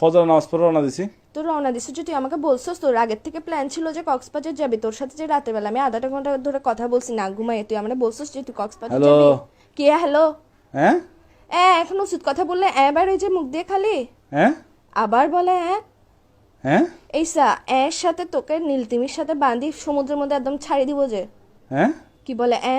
ফজর নামাজ পড়ে রওনা দিছি। তোর রওনা দিছিস যে তুই আমাকে বলছিস তোর আগের থেকে প্ল্যান ছিল যে কক্সবাজার যাবি তোর সাথে যে রাতের বেলা আমি আধাটা ঘণ্টা ধরে কথা বলছি না ঘুমাই তুই আমরা বলছিস যে তুই কক্সবাজার? যাবি? কে? হ্যালো হ্যাঁ? এ এখন ওষুধ কথা বললে এবার ওই যে মুখ দিয়ে খালি? হ্যাঁ? আবার বলে হ্যাঁ হ্যাঁ? এই সা এর সাথে তোকে নীলতিমির সাথে বাঁধি সমুদ্রের মধ্যে একদম ছাড়ি দিব যে। হ্যাঁ? কি বলে এ?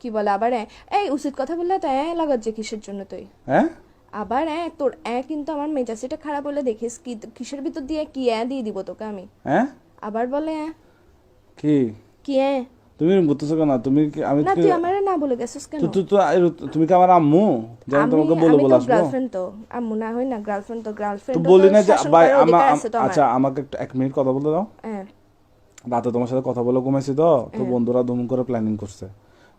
কি বলে আবার এই উচিত কথা বললে তো এ লাগাত যে কিসের জন্য তুই? হ্যাঁ আবার এ তোর এ কিন্তু আমার মেজাজটা খারাপ হলে দেখিস কি কিসের ভিতর দিয়ে কি এ দিয়ে দিব তোকে আমি? হ্যাঁ আবার বলে কি? কি এ? তুমি করতেছো কেন? তুমি কি আমি না তুই আমার না বলে গেছিস কেন? তো তো তুমি কি আমার আম্মু? যে আমি আমি তোমাকে বলে বলে আসব গার্লফ্রেন্ড তো। আম্মু না হই না গার্লফ্রেন্ড তো গার্লফ্রেন্ড তো বলি না যে ভাই আমা আচ্ছা আমাকে একটা এক মিনিট কথা বলতে দাও। হ্যাঁ। রাতে তোমার সাথে কথা বলে ঘুমাইছি তো তো বন্ধুরা ধুম করে প্ল্যানিং করছে।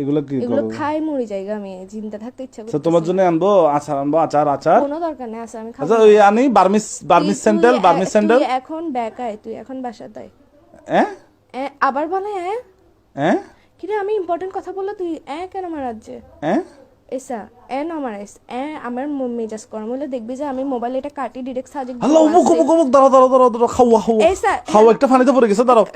এগুলো কি এগুলো খাই মরি জায়গা আমি চিন্তা থাকতে ইচ্ছা আচ্ছা তোমার জন্য আনব? আচার আনব? আচার আচার? কোনো দরকার নেই আছে আমি খাব আচ্ছা ওই আনি Burmese Burmese sandal Burmese sandal. তুই এখন বেকায় তুই এখন বাসাতে আয়। হ্যাঁ আবার বলে হ্যাঁ হ্যাঁ কিরে আমি ইম্পর্টেন্ট কথা বললে তুই এ কেন মারাচ্ছে হ্যাঁ এসা এ ন মারাইস এ আমার মেজাজ কর্ম হলে দেখবি যে আমি মোবাইল এটা কাটি ডিরেক্ট সাজে হ্যালো অমুক অমুক অমুক দাঁড়াও দাঁড়াও দাঁড়াও দাঁড়াও খাওয়া খাওয়া। খাওয়া একটা পানিতে পড়ে গেছে দাঁড়াও।